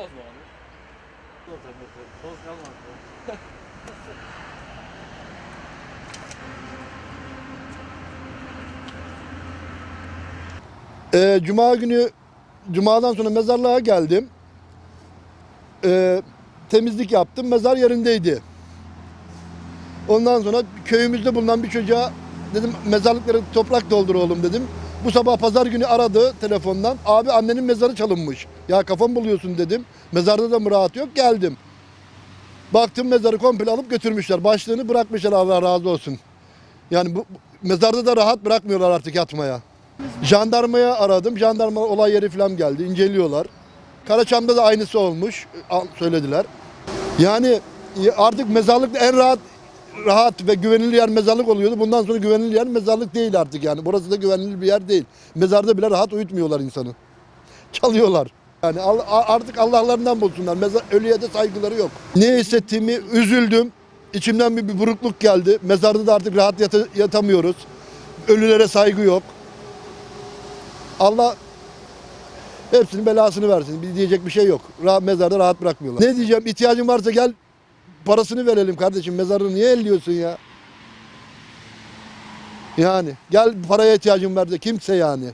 Bozma. Bozma onu. Toz kalmadı. Ee, Cuma günü, Cuma'dan sonra mezarlığa geldim. Ee, temizlik yaptım, mezar yerindeydi. Ondan sonra köyümüzde bulunan bir çocuğa dedim mezarlıkları toprak doldur oğlum dedim. Bu sabah pazar günü aradı telefondan. Abi annenin mezarı çalınmış. Ya kafam buluyorsun dedim. Mezarda da mı rahat yok? Geldim. Baktım mezarı komple alıp götürmüşler. Başlığını bırakmışlar Allah razı olsun. Yani bu mezarda da rahat bırakmıyorlar artık yatmaya. Jandarmaya aradım. Jandarma olay yeri falan geldi. inceliyorlar. Karaçam'da da aynısı olmuş. Söylediler. Yani e, artık mezarlık en rahat rahat ve güvenilir yer mezarlık oluyordu. Bundan sonra güvenilir yer mezarlık değil artık yani. Burası da güvenilir bir yer değil. Mezarda bile rahat uyutmuyorlar insanı. Çalıyorlar. Yani artık Allah'larından bulsunlar. Mezar, ölüye de saygıları yok. Ne hissettiğimi üzüldüm. İçimden bir, bir burukluk geldi. Mezarda da artık rahat yata- yatamıyoruz. Ölülere saygı yok. Allah hepsinin belasını versin. Bir diyecek bir şey yok. Rahat, mezarda rahat bırakmıyorlar. Ne diyeceğim? İhtiyacın varsa gel parasını verelim kardeşim. Mezarını niye elliyorsun ya? Yani gel paraya ihtiyacın var de kimse yani.